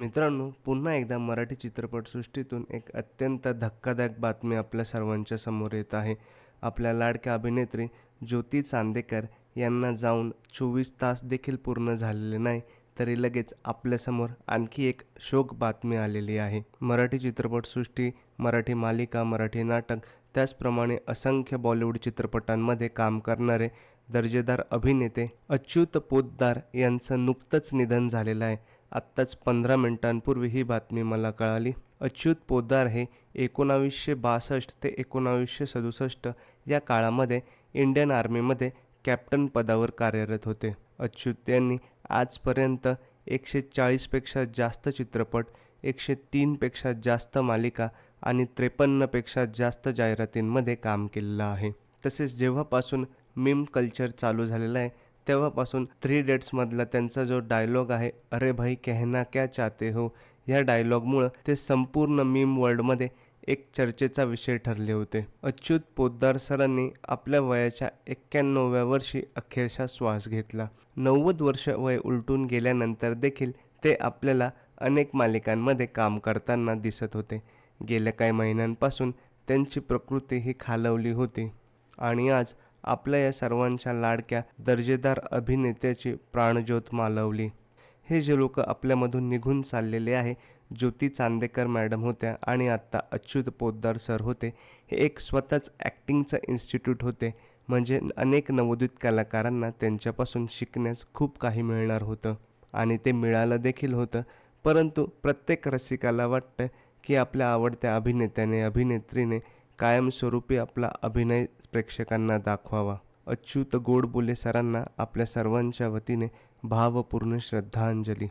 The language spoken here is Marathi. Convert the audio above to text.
मित्रांनो पुन्हा एकदा मराठी चित्रपटसृष्टीतून एक अत्यंत धक्कादायक बातमी आपल्या सर्वांच्या समोर येत आहे. आपल्या लाडक्या अभिनेत्री ज्योती चांदेकर यांना जाऊन चोवीस तास देखील पूर्ण झालेले नाही तरी लगेच आपल्यासमोर आणखी एक शोक बातमी आलेली आहे. मराठी चित्रपटसृष्टी मराठी मालिका मराठी नाटक त्याचप्रमाणे असंख्य बॉलिवूड चित्रपटांमध्ये काम करणारे दर्जेदार अभिनेते अच्युत पोद्दार यांचं नुकतंच निधन झालेलं आहे. आत्ताच पंधरा मिनिटांपूर्वी ही बातमी मला कळाली. अच्युत पोद्दार हे एकोणावीसशे बासष्ट ते एकोणावीसशे सदुसष्ट या काळामध्ये इंडियन आर्मीमध्ये कॅप्टन पदावर कार्यरत होते. अच्युत यांनी आजपर्यंत एकशे चाळीसपेक्षा जास्त चित्रपट एकशे तीनपेक्षा जास्त मालिका आणि त्रेपन्नपेक्षा जास्त जाहिरातींमध्ये काम केलेलं आहे. तसेच जेव्हापासून मीम कल्चर चालू झालेलं आहे तेव्हापासून थ्री डेट्समधला त्यांचा जो डायलॉग आहे अरे भाई कहना क्या चाहते हो? या डायलॉगमुळं ते संपूर्ण मीम वर्ल्डमध्ये एक चर्चेचा विषय ठरले होते. अच्युत पोद्दार सरांनी आपल्या वयाच्या एक्क्याण्णव्या वर्षी अखेरशा श्वास घेतला. नव्वद वर्ष वय उलटून गेल्यानंतर देखील ते आपल्याला अनेक मालिकांमध्ये काम करताना दिसत होते. गेल्या काही महिन्यांपासून त्यांची प्रकृती ही खालवली होती. आणि आज आपल्या या सर्वांच्या लाडक्या दर्जेदार अभिनेत्याची प्राणज्योत मालवली. हे जे लोक आपल्यामधून निघून चाललेले आहे ज्योती चांदेकर मॅडम होत्या आणि आत्ता अच्युत पोद्दार सर होते हे एक स्वतःच ॲक्टिंगचं इन्स्टिट्यूट होते. म्हणजे अनेक नवोदित कलाकारांना त्यांच्यापासून शिकण्यास खूप काही मिळणार होतं आणि ते मिळालं देखील होतं. परंतु प्रत्येक रसिकाला वाटतं की आपल्या आवडत्या अभिनेत्याने अभिनेत्रीने कायमस्वरूपी आपला अभिनय प्रेक्षकांना दाखवावा. अच्युत गोडबोले सरांना आपल्या सर्वांच्या वतीने भावपूर्ण श्रद्धांजली.